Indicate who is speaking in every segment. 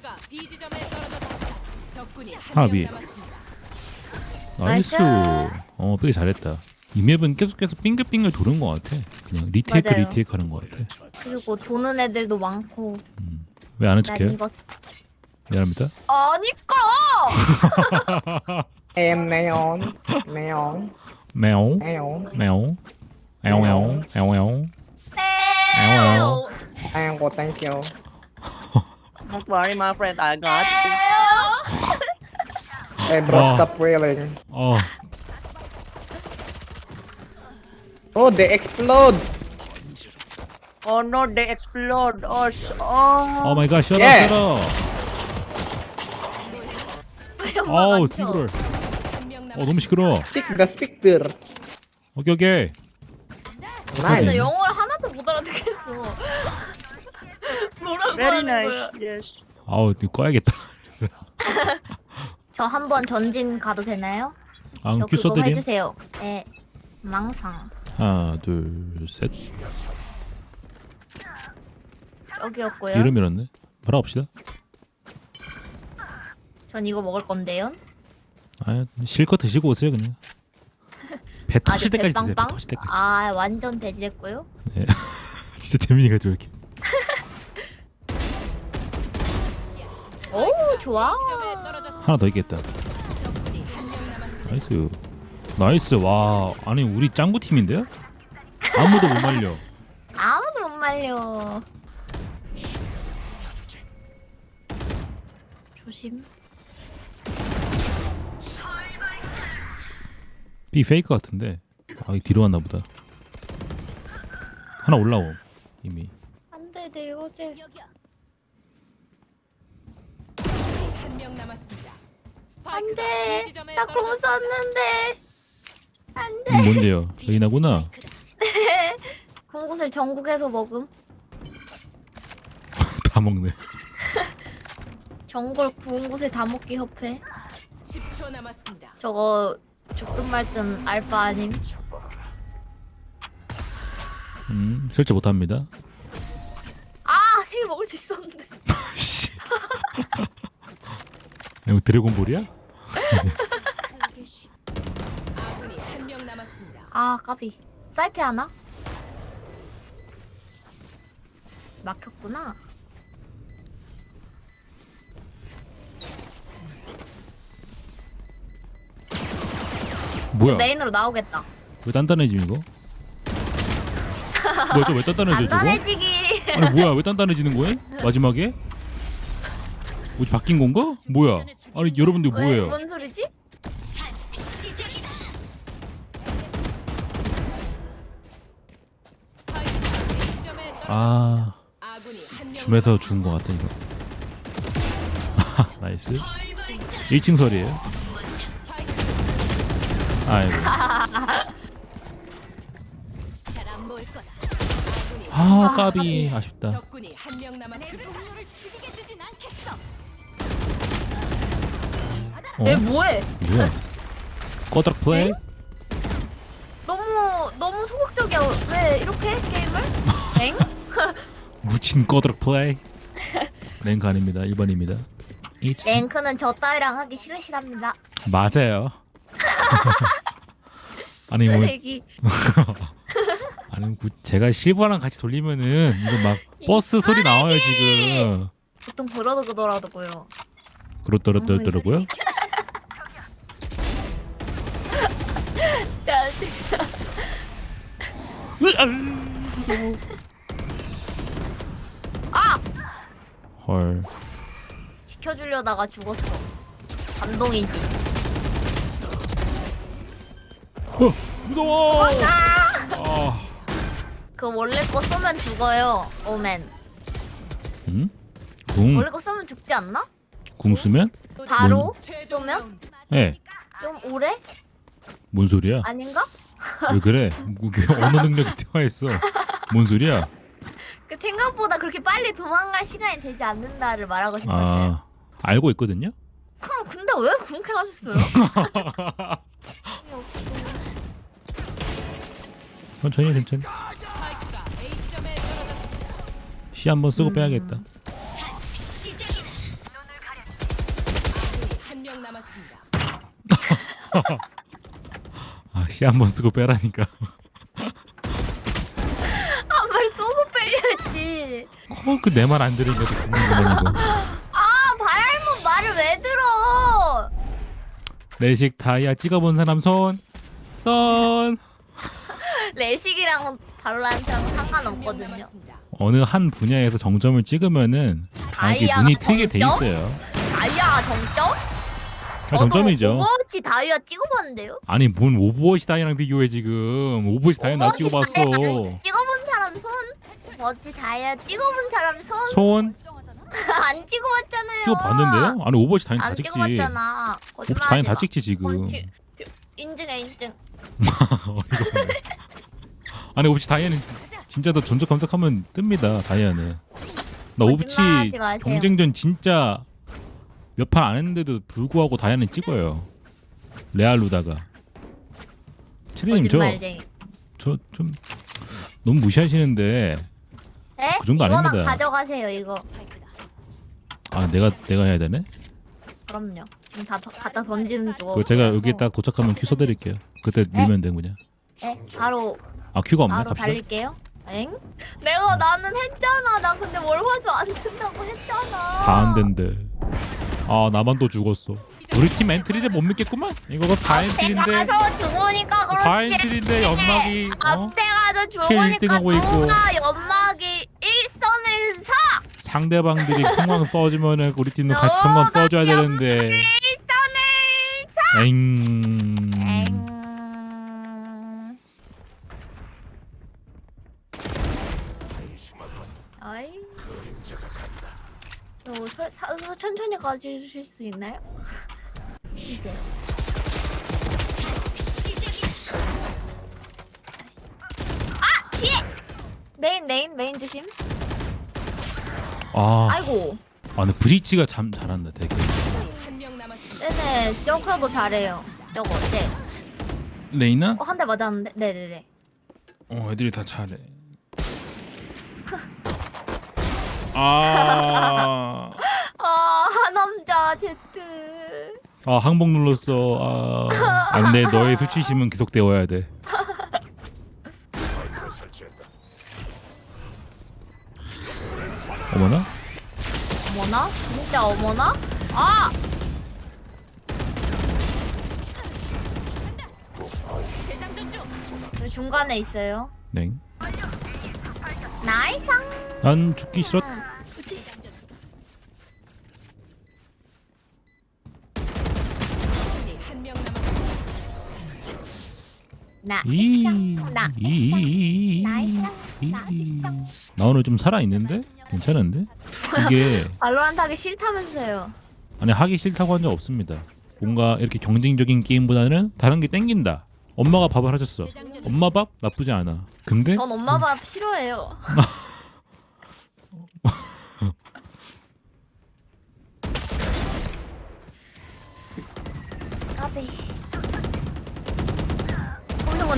Speaker 1: 스파이크가 B 지점에 떨어졌습니다. 적군이 한명
Speaker 2: 위에.
Speaker 1: 남았습니다.
Speaker 2: 나이스.
Speaker 3: 나이스.
Speaker 2: 어, 되게 잘했다. 이 맵은 계속 계속 빙글빙글 도는 것 같아. 그냥 리테이크
Speaker 3: 맞아요.
Speaker 2: 리테이크 하는 것 같아.
Speaker 3: 그리고 도는 애들도 많고
Speaker 2: 음. 왜 아는
Speaker 3: 난
Speaker 2: 척해요?
Speaker 3: 이거
Speaker 2: 미안합니다.
Speaker 3: 아니까
Speaker 4: Em neon, neon,
Speaker 2: 매옹
Speaker 4: neon.
Speaker 2: 매옹 매옹 매옹 매옹
Speaker 3: 에오
Speaker 4: Thank you, thank you.
Speaker 5: Don't worry, my friend. I got you.
Speaker 4: Hey bro,
Speaker 2: Oh.
Speaker 4: stop wailing.
Speaker 2: 어
Speaker 4: Oh, they explode.
Speaker 5: Oh no, they explode. Oh, sh- oh.
Speaker 2: 오 마이 갓 셔터
Speaker 4: 예.
Speaker 2: 셔터 어우 싱글
Speaker 1: 한명
Speaker 2: 어
Speaker 1: 남았습니다.
Speaker 2: 너무 시끄러
Speaker 4: Speak the speaker.
Speaker 2: 오케이 오케이
Speaker 3: 나
Speaker 4: Nice.
Speaker 3: 영어를 하나도 못 알아듣겠어 뭐라고
Speaker 5: Very
Speaker 3: 하는
Speaker 5: nice.
Speaker 3: 거야?
Speaker 5: Yes.
Speaker 2: 아우 이거 꺼야겠다.
Speaker 3: 저 한 번 전진 가도 되나요? 저
Speaker 2: 앙큐
Speaker 3: 그거
Speaker 2: 써드림?
Speaker 3: 해주세요. 네 망상.
Speaker 2: 하나 둘 셋.
Speaker 3: 여기였고요.
Speaker 2: 뒤로 밀었네. 바로 갑시다.
Speaker 3: 전 이거 먹을 건데요.
Speaker 2: 아 실컷 드시고 오세요 그냥. 배
Speaker 3: 아,
Speaker 2: 터질
Speaker 3: 네,
Speaker 2: 때까지 드세요 배
Speaker 3: 배빵빵?
Speaker 2: 터질 때까지.
Speaker 3: 아 완전 돼지됐고요.
Speaker 2: 네. 진짜 재민이가 저렇게
Speaker 3: 오 좋아.
Speaker 1: 지점에 떨어졌습니다.
Speaker 2: 하나 더 있겠다. 나이스. 나이스. 와 아니 우리 짱구 팀인데요? 아무도 못 말려.
Speaker 3: 아무도 못 말려. 조심.
Speaker 2: B 페이크 같은데. 아 뒤로 왔나 보다. 하나 올라옴 이미.
Speaker 3: 안돼 내 어제
Speaker 1: 한 명 남았습니다. 스파이크가
Speaker 3: 안돼.
Speaker 1: B 지점에
Speaker 3: 나 공
Speaker 1: 떨어졌습니다.
Speaker 3: 썼는데. 안돼.
Speaker 2: 음, 뭔데요? 저희나구나.
Speaker 3: 공곳을 전국에서 먹음?
Speaker 2: 다 먹네.
Speaker 3: 전골 구운 곳을 다 먹기 협회?
Speaker 1: 10초 남았습니다.
Speaker 3: 저거 죽든 말든 알바 아님?
Speaker 2: 음 설치 못합니다.
Speaker 3: 아 세 개 먹을 수 있었는데.
Speaker 2: 씨 이거 드래곤볼이야?
Speaker 1: 아군이 한 명 남았습니다.
Speaker 3: 아 까비 사이트 하나? 막혔구나
Speaker 2: 뭐야
Speaker 3: 메인으로 나오겠다
Speaker 2: 왜 단단해짐 이거? 뭐야 저왜 단단해져 저거?
Speaker 3: 간단해지기
Speaker 2: 아니 뭐야 왜 단단해지는 거야? 마지막에? 뭐지 바뀐 건가? 뭐야? 아니 여러분들
Speaker 3: 왜?
Speaker 2: 뭐예요?
Speaker 3: 뭔 소리지?
Speaker 2: 아 줌에서 준거 같아 이거 나이스 1층 설이에요 아이고
Speaker 1: 아
Speaker 2: 까비 아쉽다
Speaker 1: 적군이 한 명 남았습니다. 어.
Speaker 2: 어?
Speaker 3: 얘 뭐해?
Speaker 2: 뭐야 꺼드락 플레이?
Speaker 3: 너무 너무 소극적이야 왜 이렇게 해, 게임을? 엥?
Speaker 2: 묻힌 꺼드락 플레이 랭크 아닙니다 1번입니다
Speaker 3: 랭크는 저 따위랑 하기 싫으시답니다
Speaker 2: 맞아요 아니 뭐
Speaker 3: 쓰레기
Speaker 2: 아니 구- 제가 실버랑 같이 돌리면은 이거 막 버스 소리 나와요 지금
Speaker 3: 보통 그러더라고요
Speaker 2: 그렇더라고요
Speaker 3: 아!
Speaker 2: 헐
Speaker 3: 지켜주려다가 죽었어 감동이지
Speaker 2: 어, 무서워 아.
Speaker 3: 그 원래 거 쏘면 죽어요 오맨
Speaker 2: 응? 궁?
Speaker 3: 원래 거 쏘면 죽지 않나?
Speaker 2: 궁 쓰면?
Speaker 3: 바로 쏘면?
Speaker 2: 예.
Speaker 3: 좀 오래?
Speaker 2: 뭔 소리야?
Speaker 3: 아닌가?
Speaker 2: 왜 그래? 뭐, 그 언어 능력이 퇴화했어. 뭔 소리야?
Speaker 3: 그 생각보다 그렇게 빨리 도망갈 시간이 되지 않는다를 말하고 싶었어요
Speaker 2: 아 알고 있거든요.
Speaker 3: 그럼 근데 왜 그렇게 하셨어요?
Speaker 2: 천천히 천천히. 시 한번 쓰고 빼야겠다. 아씨 한번 쓰고 빼라니까.
Speaker 3: 한발 쏘고 빼야지.
Speaker 2: 그내 말 안 들으니까 또 듣는구만 이거.
Speaker 3: 아 바랄몬 말을 왜 들어?
Speaker 2: 내식 다이아 찍어본 사람 손. 손.
Speaker 3: 레식이랑 발로란트랑 상관없거든요.
Speaker 2: 어느 한 분야에서 정점을 찍으면은 자기
Speaker 3: 다이아가
Speaker 2: 눈이 트게 돼
Speaker 3: 정점?
Speaker 2: 있어요.
Speaker 3: 다이아 정점?
Speaker 2: 아, 정점이죠.
Speaker 3: 오버워치 다이아 찍어봤는데요?
Speaker 2: 아니 뭔 오버워치 다이아랑 비교해 지금. 오버워치 다이아 나
Speaker 3: 오버워치
Speaker 2: 찍어봤어.
Speaker 3: 다이아 찍어본 사람 손? 오버워치 다이아 찍어본 사람 손?
Speaker 2: 손
Speaker 3: 안 찍어봤잖아요.
Speaker 2: 찍어봤는데요? 아니 오버워치 다이아
Speaker 3: 다안
Speaker 2: 찍지.
Speaker 3: 찍어봤잖아.
Speaker 2: 오버워치 다이아 다
Speaker 3: 거짓말하지
Speaker 2: 찍지 지금.
Speaker 3: 지- 인증해 인증.
Speaker 2: 어이가 없네. 아니 오브치 다이아는 진짜 더 전적 검색하면 뜹니다 다이아는 나 오브치
Speaker 3: 거짓말하지 마세요.
Speaker 2: 경쟁전 진짜 몇 판 안 했는데도 불구하고 다이아는 찍어요 레알루다가 체리님
Speaker 3: 거짓말쟁이.
Speaker 2: 저저 좀 너무 무시하시는데
Speaker 3: 에?
Speaker 2: 그 정도
Speaker 3: 이거나
Speaker 2: 아닙니다.
Speaker 3: 가져가세요 이거.
Speaker 2: 아 내가 내가 해야 되네
Speaker 3: 그럼요. 지금 다 더- 갖다 던지는 쪽.
Speaker 2: 그거 제가 여기 딱 도착하면 큐 써드릴게요 그때
Speaker 3: 네?
Speaker 2: 밀면 돼 그냥
Speaker 3: 에? 바로
Speaker 2: 아 큐가 없네
Speaker 3: 바로
Speaker 2: 갑시다
Speaker 3: 달릴게요. 엥? 내가 나는 했잖아. 나 근데 월화수 안 된다고 했잖아.
Speaker 2: 다 안 된대 아 나만 또 죽었어 우리 팀 엔트리인데 못 믿겠구만 이거가 4엔트리인데
Speaker 3: 앞에 가서 죽으니까 그렇지.
Speaker 2: 4엔트리인데 연막이 어?
Speaker 3: 앞에 가서
Speaker 2: 킬
Speaker 3: 죽으니까
Speaker 2: 있고.
Speaker 3: 누가 연막이 일선을 사.
Speaker 2: 상대방들이 성광 써주면은 우리 팀도 같이 성광 써줘야 되는데
Speaker 3: 일선을
Speaker 2: 엥.
Speaker 3: 아이. 저 서, 사, 서, 천천히 가주실 수 있나요? 이제. 아 뒤에 메인 메인 메인 조심.
Speaker 2: 아,
Speaker 3: 아이고.
Speaker 2: 아 근데 브리치가 참 잘한다 되게
Speaker 1: 한명 남았습니다.
Speaker 3: 네네 저거도 잘해요. 저거 네.
Speaker 2: 레이나?
Speaker 3: 어 한 대 맞았는데. 네네네.
Speaker 2: 어 애들이 다 잘해 아,
Speaker 3: 아 남자 제트.
Speaker 2: 아 항복 눌렀어 아 안돼 너의 수치심은 계속되어야 돼 어머나
Speaker 3: 어머나? 진짜 어머나? 아!
Speaker 1: 중.
Speaker 3: 여기 중간에 있어요.
Speaker 2: 냉난
Speaker 3: 나이상.
Speaker 2: 죽기 싫었
Speaker 3: 그치?
Speaker 1: 한명 남았습니다.
Speaker 3: 나.
Speaker 2: 이,
Speaker 3: 나.
Speaker 2: 이,
Speaker 3: 나이상.
Speaker 2: 이.
Speaker 3: 나이상.
Speaker 2: 나 오늘 좀 살아 있는데 괜찮은데 이게
Speaker 3: 발로란트 하기 싫다면서요.
Speaker 2: 아니 하기 싫다고 한 적 없습니다. 뭔가 이렇게 경쟁적인 게임보다는 다른 게 땡긴다. 엄마가 밥을 하셨어. 엄마 밥 나쁘지 않아. 근데
Speaker 3: 전 엄마 밥 싫어해요. 까비.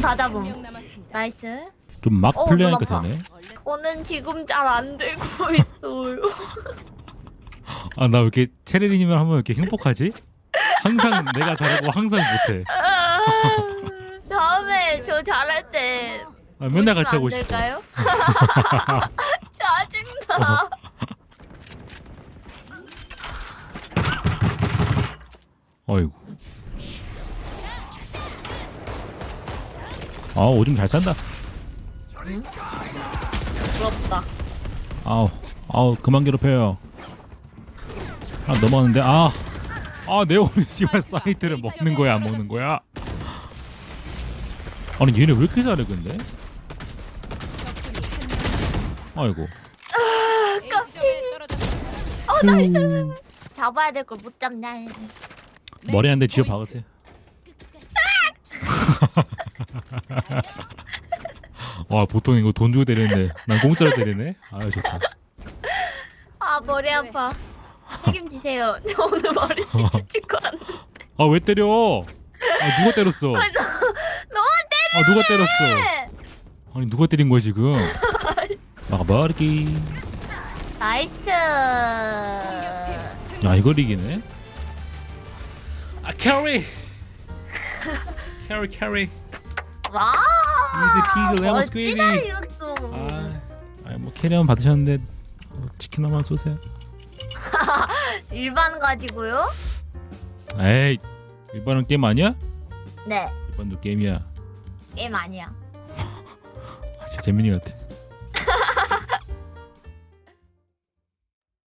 Speaker 3: 잡음.
Speaker 1: 한명 남았습니다.
Speaker 3: 나이스.
Speaker 2: 좀 막
Speaker 3: 어,
Speaker 2: 플레이하니까
Speaker 3: 눈 아파.
Speaker 2: 되네.
Speaker 3: 저는 지금 잘 안 되고 있어요.
Speaker 2: 아 나 왜 이렇게 체리님을 하면 왜 이렇게 행복하지? 항상 내가 잘하고 항상 못해.
Speaker 3: 다음에 저 잘할 때
Speaker 2: 아, 맨날 같이 하고
Speaker 3: 안
Speaker 2: 싶어.
Speaker 3: 될까요? 짜증나.
Speaker 2: 어이구. 아 오줌 잘 싼다.
Speaker 3: 부럽다.
Speaker 2: 아우 아우 그만 괴롭혀요. 아 넘어왔는데 아. 아, 내 오리지널 사이트를 먹는 거야, 안 먹는 거야? 아니, 얘네 왜 이렇게 잘해, 근데? 아이고.
Speaker 1: 떨어졌습니다.
Speaker 3: 어 나이스. 잡아야 될 걸 못 잡냐.
Speaker 2: 머리 한 대 쥐어 박으세요. 와, 보통 이거 돈 주고 때리는데, 난 공짜로 때리네? 아유, 좋다.
Speaker 3: 아 머리 아파. 책임지세요. 저 오늘 머리 진짜 찍고 왔는데.
Speaker 2: 아, 왜 때려? 아, 누가 때렸어?
Speaker 3: 너한테
Speaker 2: 아, 누가 때렸어? 아니, 누가 때린 거야, 지금? 막아버리기.
Speaker 3: 나이스.
Speaker 2: 야, 이걸 이기네? 아, 캐리! 캐리 캐리.
Speaker 3: 와.
Speaker 2: Lemon
Speaker 3: 멋지다
Speaker 2: squeezy.
Speaker 3: 이것도.
Speaker 2: 아, 아니, 뭐 캐리만 받으셨는데 뭐 치킨 하나만 쏘세요.
Speaker 3: 일반 가지고요.
Speaker 2: 에이, 이번은 게임 아니야?
Speaker 3: 네.
Speaker 2: 이번도 게임이야.
Speaker 3: 게임 아니야.
Speaker 2: 아, 진짜 재민이 같아.